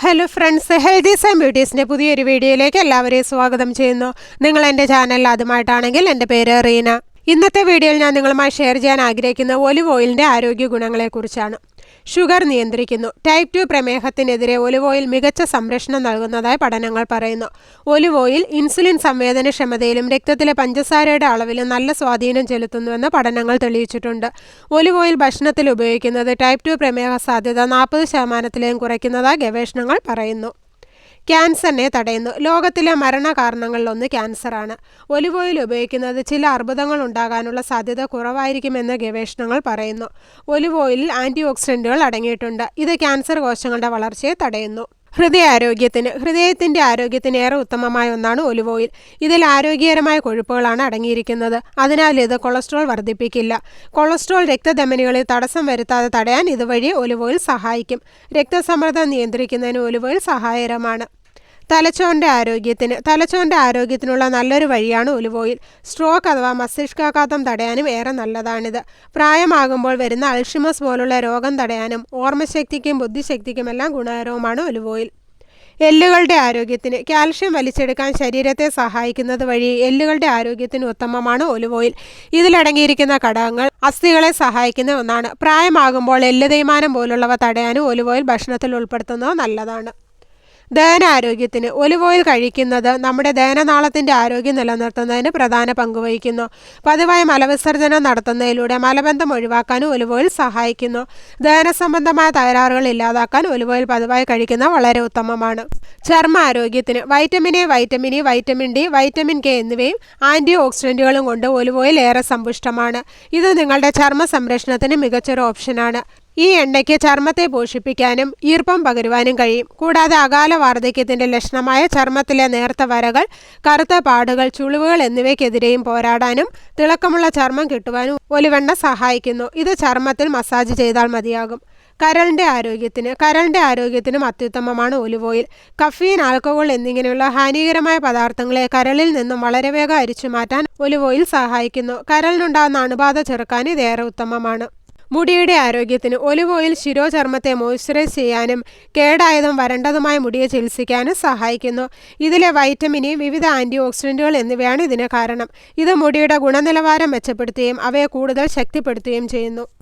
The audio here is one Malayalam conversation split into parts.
ഹലോ ഫ്രണ്ട്സ് ഹെൽത്തീസ് ആൻഡ് ബ്യൂട്ടീസിന്റെ പുതിയൊരു വീഡിയോയിലേക്ക് എല്ലാവരെയും സ്വാഗതം ചെയ്യുന്നു. നിങ്ങൾ എന്റെ ചാനൽ ആദ്യമായിട്ടാണെങ്കിൽ എന്റെ പേര് റീന. ഇന്നത്തെ വീഡിയോയിൽ ഞാൻ നിങ്ങളുമായി ഷെയർ ചെയ്യാൻ ആഗ്രഹിക്കുന്ന ഒലിവ് ഓയിലിന്റെ ആരോഗ്യ ഗുണങ്ങളെക്കുറിച്ചാണ്. ഷുഗർ നിയന്ത്രിക്കുന്നു. ടൈപ്പ് ടു പ്രമേഹത്തിനെതിരെ ഒലിവ് ഓയിൽ മികച്ച സംരക്ഷണം നൽകുന്നതായി പഠനങ്ങൾ പറയുന്നു. ഒലിവ് ഓയിൽ ഇൻസുലിൻ സംവേദനക്ഷമതയിലും രക്തത്തിലെ പഞ്ചസാരയുടെ അളവിലും നല്ല സ്വാധീനം ചെലുത്തുന്നുവെന്ന് പഠനങ്ങൾ തെളിയിച്ചിട്ടുണ്ട്. ഒലിവ് ഓയിൽ ഭക്ഷണത്തിൽ ഉപയോഗിക്കുന്നത് ടൈപ്പ് ടു പ്രമേഹ സാധ്യത നാൽപ്പത് ശതമാനത്തിലേയും കുറയ്ക്കുന്നതായി ഗവേഷണങ്ങൾ പറയുന്നു. ക്യാൻസറിനെ തടയുന്നു. ലോകത്തിലെ മരണകാരണങ്ങളിലൊന്ന് ക്യാൻസറാണ്. ഒലിവ് ഓയിൽ ഉപയോഗിക്കുന്നത് ചില അർബുദങ്ങൾ ഉണ്ടാകാനുള്ള സാധ്യത കുറവായിരിക്കുമെന്ന് ഗവേഷണങ്ങൾ പറയുന്നു. ഒലിവ് ഓയിലിൽ ആന്റി ഓക്സിഡന്റുകൾ അടങ്ങിയിട്ടുണ്ട്. ഇത് ക്യാൻസർ കോശങ്ങളുടെ വളർച്ചയെ തടയുന്നു. ഹൃദയാരോഗ്യത്തിന് ഹൃദയത്തിന്റെ ആരോഗ്യത്തിന് ഏറെ ഉത്തമമായ ഒന്നാണ് ഒലിവ് ഓയിൽ. ഇതിൽ ആരോഗ്യകരമായ കൊഴുപ്പുകളാണ് അടങ്ങിയിരിക്കുന്നത്. അതിനാൽ ഇത് കൊളസ്ട്രോൾ വർദ്ധിപ്പിക്കില്ല. കൊളസ്ട്രോൾ രക്തധമനികളിൽ തടസ്സം വരുത്താതെ തടയാൻ ഇതുവഴി ഒലിവ് ഓയിൽ സഹായിക്കും. രക്തസമ്മർദ്ദം നിയന്ത്രിക്കുന്നതിന് ഒലിവ് ഓയിൽ സഹായകരമാണ്. തലച്ചോറിന്റെ ആരോഗ്യത്തിന് തലച്ചോറിന്റെ ആരോഗ്യത്തിനുള്ള നല്ലൊരു വഴിയാണ് ഒലിവ് ഓയിൽ. സ്ട്രോക്ക് അഥവാ മസ്തിഷ്കാഘാതം തടയാനും ഏറെ നല്ലതാണിത്. പ്രായമാകുമ്പോൾ വരുന്ന അൾഷിമസ് പോലുള്ള രോഗം തടയാനും ഓർമ്മശക്തിക്കും ബുദ്ധിശക്തിക്കുമെല്ലാം ഗുണകരവുമാണ് ഒലിവ് ഓയിൽ. എല്ലുകളുടെ ആരോഗ്യത്തിന് കാൽഷ്യം വലിച്ചെടുക്കാൻ ശരീരത്തെ സഹായിക്കുന്നത് വഴി എല്ലുകളുടെ ആരോഗ്യത്തിന് ഉത്തമമാണ് ഒലിവ് ഓയിൽ. ഇതിലടങ്ങിയിരിക്കുന്ന ഘടകങ്ങൾ അസ്ഥികളെ സഹായിക്കുന്ന ഒന്നാണ്. പ്രായമാകുമ്പോൾ എല്ല് തേയ്മാനം പോലുള്ളവ തടയാനും ഒലിവ് ഓയിൽ ഭക്ഷണത്തിൽ ഉൾപ്പെടുത്തുന്നത് നല്ലതാണ്. ദഹനാരോഗ്യത്തിന് ഒലിവ് ഓയിൽ കഴിക്കുന്നത് നമ്മുടെ ദഹനനാളത്തിന്റെ ആരോഗ്യം നിലനിർത്തുന്നതിന് പ്രധാന പങ്ക് വഹിക്കുന്നു. പതിവായി മലവിസർജനം നടത്തുന്നതിലൂടെ മലബന്ധം ഒഴിവാക്കാനും ഒലിവ് ഓയിൽ സഹായിക്കുന്നു. ദഹന സംബന്ധമായ തകരാറുകൾ ഇല്ലാതാക്കാൻ ഒലിവ് ഓയിൽ പതിവായി കഴിക്കുന്നത് വളരെ ഉത്തമമാണ്. ചർമ്മ ആരോഗ്യത്തിന് vitamin A vitamin E vitamin D vitamin K എന്നിവയും ആന്റി ഓക്സിഡന്റുകളും കൊണ്ട് ഒലിവ് ഓയിൽ ഏറെ സമ്പുഷ്ടമാണ്. ഇത് നിങ്ങളുടെ ചർമ്മ സംരക്ഷണത്തിന് മികച്ചൊരു ഓപ്ഷനാണ്. ഈ എണ്ണയ്ക്ക് ചർമ്മത്തെ പോഷിപ്പിക്കാനും ഈർപ്പം പകരുവാനും കഴിയും. കൂടാതെ അകാല വാർദ്ധക്യത്തിന്റെ ലക്ഷണമായ ചർമ്മത്തിലെ നേർത്ത വരകൾ കറുത്ത പാടുകൾ ചുളിവുകൾ എന്നിവയ്ക്കെതിരെയും പോരാടാനും തിളക്കമുള്ള ചർമ്മം കിട്ടുവാനും ഒലിവെണ്ണ സഹായിക്കുന്നു. ഇത് ചർമ്മത്തിൽ മസാജ് ചെയ്താൽ മതിയാകും. കരളിന്റെ ആരോഗ്യത്തിന് കരളിന്റെ ആരോഗ്യത്തിനും അത്യുത്തമമാണ് ഒലിവ് ഓയിൽ. കഫീൻ ആൽക്കഹോൾ എന്നിങ്ങനെയുള്ള ഹാനികരമായ പദാർത്ഥങ്ങളെ കരളിൽ നിന്നും വളരെ വേഗം അരിച്ചു മാറ്റാൻ ഒലിവ് ഓയിൽ സഹായിക്കുന്നു. കരളിനുണ്ടാകുന്ന അണുബാധ ചെറുക്കാൻ ഇതേറെ ഉത്തമമാണ്. മുടിയുടെ ആരോഗ്യത്തിന് ഒലിവ് ഓയിൽ ശിരോചർമ്മത്തെ മോയ്സ്ചറൈസ് ചെയ്യാനും കേടായതും വരണ്ടതുമായ മുടിയെ ചികിത്സിക്കാനും സഹായിക്കുന്നു. ഇതിലെ വൈറ്റമിനി വിവിധ ആന്റി ഓക്സിഡന്റുകൾ എന്നിവയാണ് ഇതിന് കാരണം. ഇത് മുടിയുടെ ഗുണനിലവാരം മെച്ചപ്പെടുത്തുകയും അവയെ കൂടുതൽ ശക്തിപ്പെടുത്തുകയും ചെയ്യുന്നു.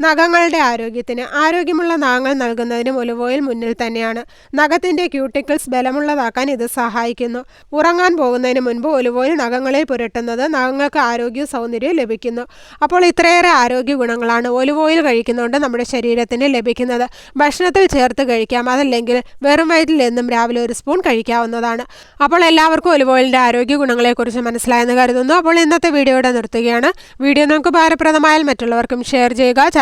നഖങ്ങളുടെ ആരോഗ്യത്തിന് ആരോഗ്യമുള്ള നഖങ്ങൾ നൽകുന്നതിനും ഒലുവോയിൽ മുന്നിൽ തന്നെയാണ്. നഖത്തിന്റെ ക്യൂട്ടിക്കിൾസ് ബലമുള്ളതാക്കാൻ ഇത് സഹായിക്കുന്നു. ഉറങ്ങാൻ പോകുന്നതിന് മുൻപ് ഒലുവോയിൽ നഖങ്ങളിൽ പുരട്ടുന്നത് നഖങ്ങൾക്ക് ആരോഗ്യ സൗന്ദര്യം ലഭിക്കുന്നു. അപ്പോൾ ഇത്രയേറെ ആരോഗ്യ ഗുണങ്ങളാണ് ഒലുവോയിൽ കഴിക്കുന്നതുകൊണ്ട് നമ്മുടെ ശരീരത്തിന് ലഭിക്കുന്നത്. ഭക്ഷണത്തിൽ ചേർത്ത് കഴിക്കാം. അതല്ലെങ്കിൽ വെറും വയറ്റിൽ എന്നും രാവിലെ ഒരു സ്പൂൺ കഴിക്കാവുന്നതാണ്. അപ്പോൾ എല്ലാവർക്കും ഒലുവോയിലിന്റെ ആരോഗ്യ ഗുണങ്ങളെക്കുറിച്ച് മനസ്സിലായെന്ന് കരുതുന്നു. അപ്പോൾ ഇന്നത്തെ വീഡിയോയുടെ നിർത്തുകയാണ്. വീഡിയോ നമുക്ക് ഭാരപ്രദമായാൽ മറ്റുള്ളവർക്കും ഷെയർ ചെയ്യുക.